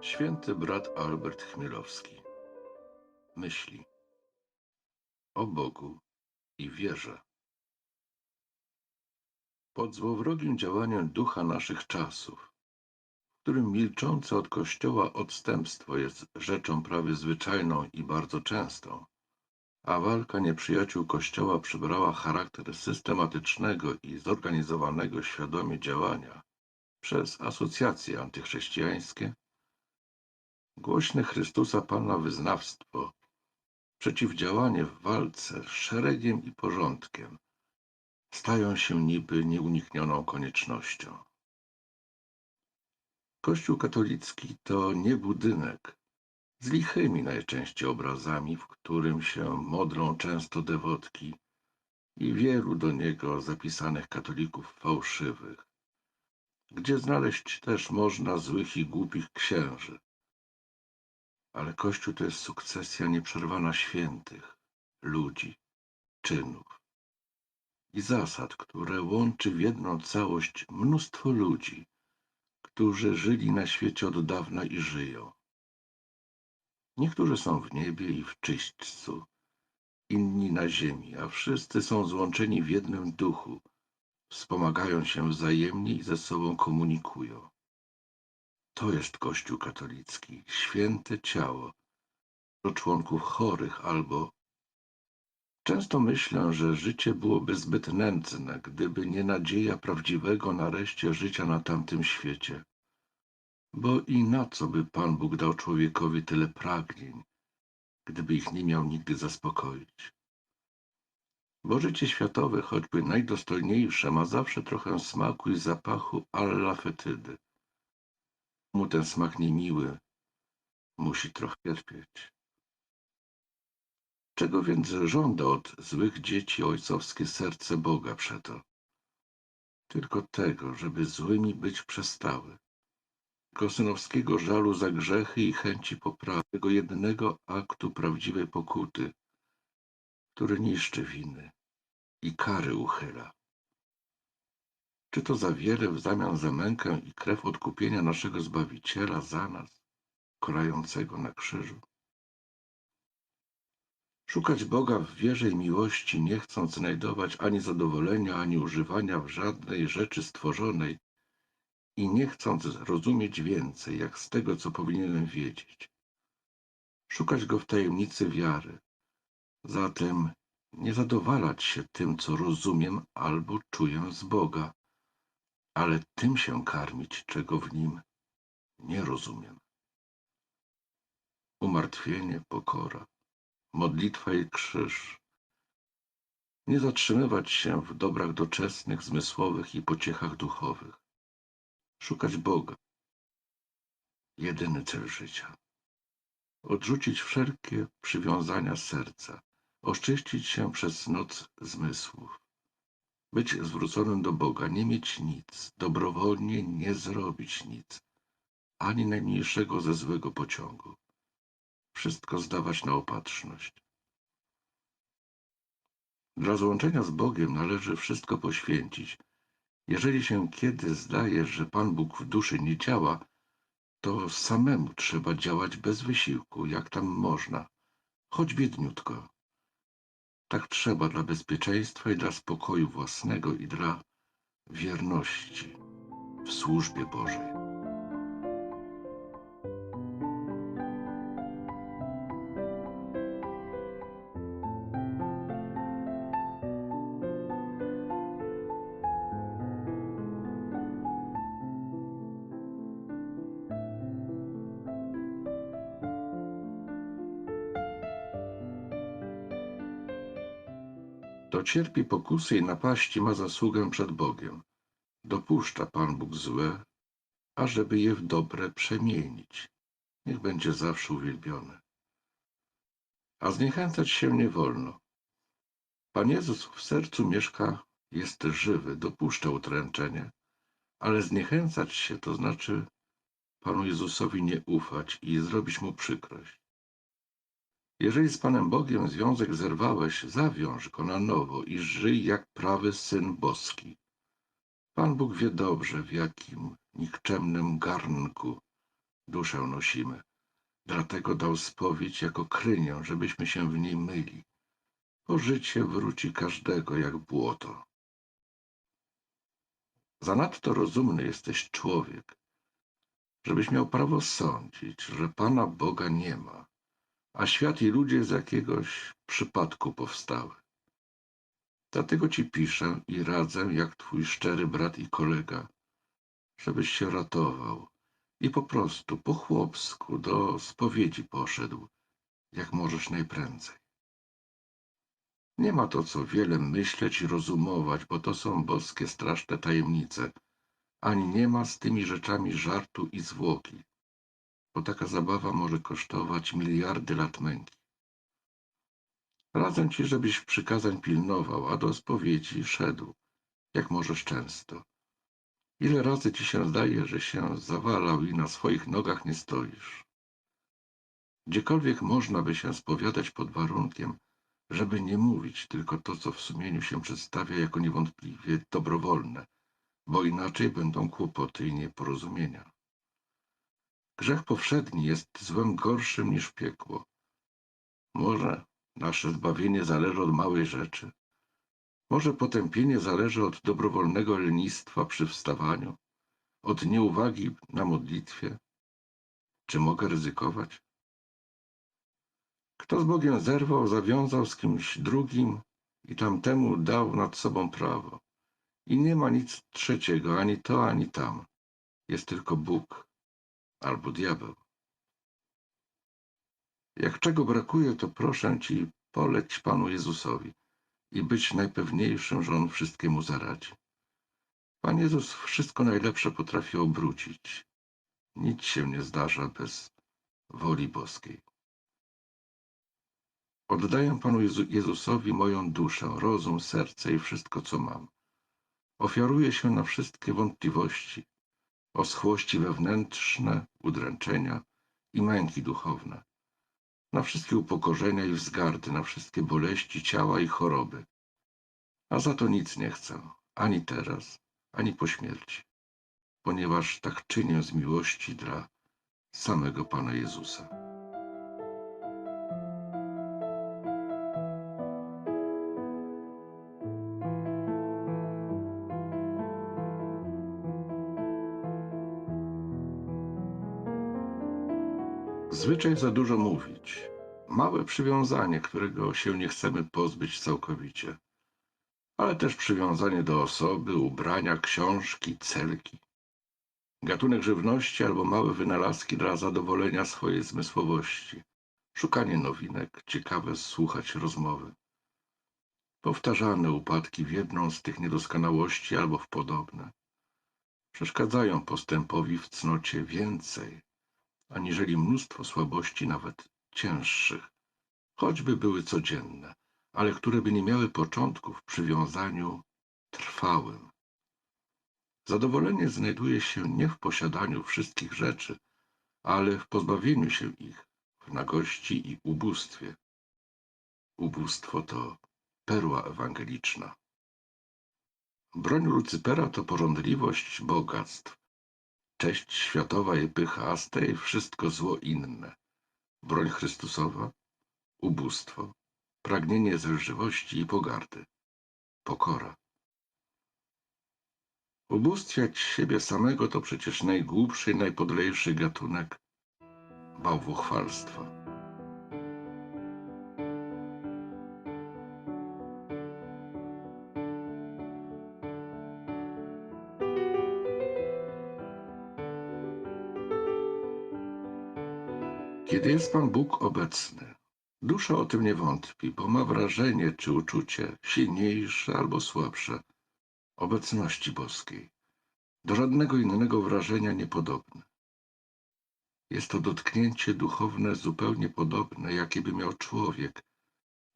Święty brat Albert Chmielowski myśli o Bogu i wierze. Pod złowrogim działaniem ducha naszych czasów, w którym milczące od Kościoła odstępstwo jest rzeczą prawie zwyczajną i bardzo częstą, a walka nieprzyjaciół Kościoła przybrała charakter systematycznego i zorganizowanego świadomie działania przez asocjacje antychrześcijańskie, Głośne Chrystusa Pana wyznawstwo, przeciwdziałanie w walce szeregiem i porządkiem stają się niby nieuniknioną koniecznością. Kościół katolicki to nie budynek z lichymi najczęściej obrazami, w którym się modlą często dewotki i wielu do niego zapisanych katolików fałszywych, gdzie znaleźć też można złych i głupich księży, ale Kościół to jest sukcesja nieprzerwana świętych, ludzi, czynów i zasad, które łączy w jedną całość mnóstwo ludzi, którzy żyli na świecie od dawna i żyją. Niektórzy są w niebie i w czyśćcu, inni na ziemi, a wszyscy są złączeni w jednym duchu, wspomagają się wzajemnie i ze sobą komunikują. To jest Kościół katolicki, święte ciało do członków chorych albo Często myślę, że życie byłoby zbyt nędzne, gdyby nie nadzieja prawdziwego nareszcie życia na tamtym świecie. Bo i na co by Pan Bóg dał człowiekowi tyle pragnień, gdyby ich nie miał nigdy zaspokoić? Bo życie światowe, choćby najdostojniejsze, ma zawsze trochę smaku i zapachu alla fetydy mu ten smak niemiły, musi trochę cierpieć. Czego więc żąda od złych dzieci ojcowskie serce Boga przeto? Tylko tego, żeby złymi być przestały. Tylko synowskiego żalu za grzechy i chęci poprawy, tego jednego aktu prawdziwej pokuty, który niszczy winy i kary uchyla. Czy to za wiele w zamian za mękę i krew odkupienia naszego Zbawiciela za nas, korającego na krzyżu? Szukać Boga w wierze i miłości, nie chcąc znajdować ani zadowolenia, ani używania w żadnej rzeczy stworzonej i nie chcąc rozumieć więcej, jak z tego, co powinienem wiedzieć. Szukać Go w tajemnicy wiary. Zatem nie zadowalać się tym, co rozumiem albo czuję z Boga, ale tym się karmić, czego w nim nie rozumiem. Umartwienie, pokora, modlitwa i krzyż. Nie zatrzymywać się w dobrach doczesnych, zmysłowych i pociechach duchowych. Szukać Boga. Jedyny cel życia. Odrzucić wszelkie przywiązania serca. Oczyścić się przez noc zmysłów być zwróconym do Boga, nie mieć nic, dobrowolnie nie zrobić nic, ani najmniejszego ze złego pociągu. Wszystko zdawać na opatrzność. Dla złączenia z Bogiem należy wszystko poświęcić. Jeżeli się kiedy zdaje, że Pan Bóg w duszy nie działa, to samemu trzeba działać bez wysiłku, jak tam można, choć biedniutko. Tak trzeba dla bezpieczeństwa i dla spokoju własnego i dla wierności w służbie Bożej. Kto cierpi pokusy i napaści, ma zasługę przed Bogiem. Dopuszcza Pan Bóg złe, ażeby je w dobre przemienić. Niech będzie zawsze uwielbiony. A zniechęcać się nie wolno. Pan Jezus w sercu mieszka, jest żywy, dopuszcza utręczenie, ale zniechęcać się to znaczy Panu Jezusowi nie ufać i zrobić Mu przykrość. Jeżeli z Panem Bogiem związek zerwałeś, zawiąż go na nowo i żyj jak prawy Syn Boski. Pan Bóg wie dobrze, w jakim nikczemnym garnku duszę nosimy. Dlatego dał spowiedź jako krynię, żebyśmy się w niej myli. Bo życie wróci każdego jak błoto. Zanadto rozumny jesteś człowiek, żebyś miał prawo sądzić, że Pana Boga nie ma, a świat i ludzie z jakiegoś przypadku powstały. Dlatego ci piszę i radzę, jak twój szczery brat i kolega, żebyś się ratował i po prostu po chłopsku do spowiedzi poszedł, jak możesz najprędzej. Nie ma to co wiele myśleć i rozumować, bo to są boskie straszne tajemnice, ani nie ma z tymi rzeczami żartu i zwłoki, bo taka zabawa może kosztować miliardy lat męki. Radzę ci, żebyś przykazań pilnował, a do spowiedzi szedł, jak możesz często. Ile razy ci się zdaje, że się zawalał i na swoich nogach nie stoisz? Gdziekolwiek można by się spowiadać pod warunkiem, żeby nie mówić tylko to, co w sumieniu się przedstawia jako niewątpliwie dobrowolne, bo inaczej będą kłopoty i nieporozumienia. Grzech powszedni jest złem gorszym niż piekło. Może nasze zbawienie zależy od małej rzeczy. Może potępienie zależy od dobrowolnego lenistwa przy wstawaniu, od nieuwagi na modlitwie. Czy mogę ryzykować? Kto z Bogiem zerwał, zawiązał z kimś drugim i tamtemu dał nad sobą prawo. I nie ma nic trzeciego, ani to, ani tam. Jest tylko Bóg albo diabeł. Jak czego brakuje, to proszę ci poleć Panu Jezusowi i być najpewniejszym, że On wszystkiemu zaradzi. Pan Jezus wszystko najlepsze potrafi obrócić. Nic się nie zdarza bez woli boskiej. Oddaję Panu Jezu Jezusowi moją duszę, rozum, serce i wszystko, co mam. Ofiaruję się na wszystkie wątpliwości, oschłości wewnętrzne, udręczenia i męki duchowne, na wszystkie upokorzenia i wzgardy, na wszystkie boleści ciała i choroby. A za to nic nie chcę, ani teraz, ani po śmierci, ponieważ tak czynię z miłości dla samego Pana Jezusa. Zwyczaj za dużo mówić. Małe przywiązanie, którego się nie chcemy pozbyć całkowicie. Ale też przywiązanie do osoby, ubrania, książki, celki. Gatunek żywności albo małe wynalazki dla zadowolenia swojej zmysłowości. Szukanie nowinek, ciekawe słuchać rozmowy. Powtarzane upadki w jedną z tych niedoskonałości albo w podobne. Przeszkadzają postępowi w cnocie więcej aniżeli mnóstwo słabości nawet cięższych, choćby były codzienne, ale które by nie miały początku w przywiązaniu trwałym. Zadowolenie znajduje się nie w posiadaniu wszystkich rzeczy, ale w pozbawieniu się ich, w nagości i ubóstwie. Ubóstwo to perła ewangeliczna. Broń Lucypera to porządliwość bogactw, Cześć światowa i pycha, a z tej wszystko zło inne. Broń Chrystusowa, ubóstwo, pragnienie zelżywości i pogardy, pokora. Ubóstwiać siebie samego to przecież najgłupszy i najpodlejszy gatunek bałwochwalstwa. Kiedy jest Pan Bóg obecny, dusza o tym nie wątpi, bo ma wrażenie czy uczucie silniejsze albo słabsze obecności boskiej, do żadnego innego wrażenia niepodobne. Jest to dotknięcie duchowne zupełnie podobne, jakie by miał człowiek,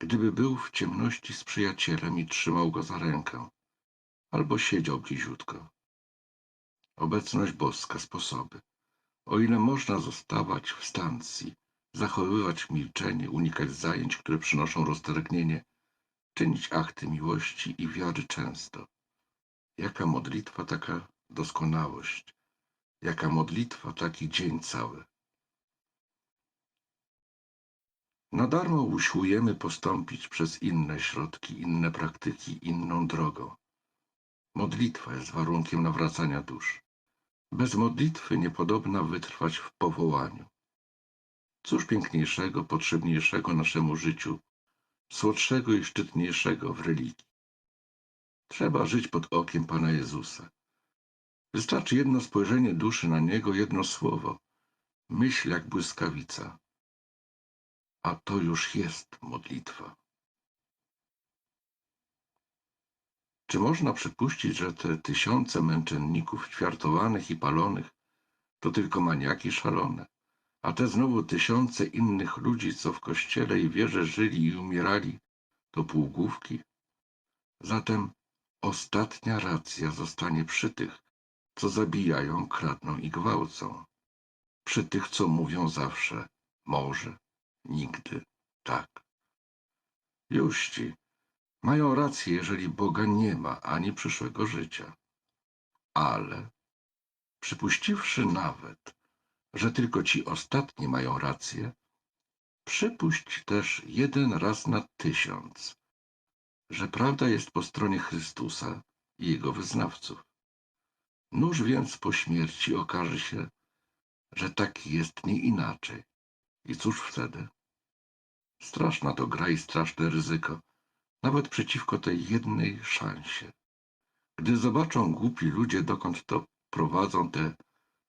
gdyby był w ciemności z przyjacielem i trzymał go za rękę, albo siedział bliziutko. Obecność boska sposoby o ile można zostawać w stancji, zachowywać milczenie, unikać zajęć, które przynoszą roztargnienie, czynić akty miłości i wiary często. Jaka modlitwa, taka doskonałość. Jaka modlitwa, taki dzień cały. Na darmo usiłujemy postąpić przez inne środki, inne praktyki, inną drogą. Modlitwa jest warunkiem nawracania dusz. Bez modlitwy niepodobna wytrwać w powołaniu. Cóż piękniejszego, potrzebniejszego naszemu życiu, słodszego i szczytniejszego w religii. Trzeba żyć pod okiem Pana Jezusa. Wystarczy jedno spojrzenie duszy na Niego, jedno słowo. Myśl jak błyskawica. A to już jest modlitwa. Czy można przypuścić, że te tysiące męczenników ćwiartowanych i palonych to tylko maniaki szalone, a te znowu tysiące innych ludzi, co w kościele i wierze żyli i umierali, to półgłówki? Zatem ostatnia racja zostanie przy tych, co zabijają, kradną i gwałcą. Przy tych, co mówią zawsze może, nigdy, tak. Juści mają rację, jeżeli Boga nie ma ani przyszłego życia. Ale przypuściwszy nawet, że tylko ci ostatni mają rację, przypuść też jeden raz na tysiąc, że prawda jest po stronie Chrystusa i Jego wyznawców. Nuż więc po śmierci okaże się, że tak jest nie inaczej. I cóż wtedy? Straszna to gra i straszne ryzyko, nawet przeciwko tej jednej szansie. Gdy zobaczą głupi ludzie, dokąd to prowadzą te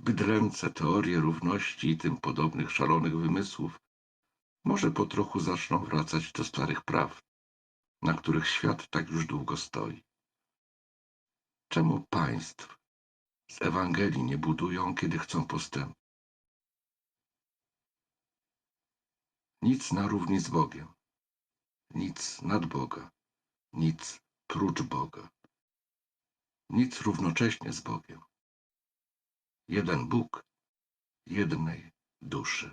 bydlęce teorie równości i tym podobnych szalonych wymysłów, może po trochu zaczną wracać do starych praw, na których świat tak już długo stoi. Czemu państw z Ewangelii nie budują, kiedy chcą postępu? Nic na równi z Bogiem, nic nad Boga, nic prócz Boga, nic równocześnie z Bogiem. Jeden Bóg jednej duszy.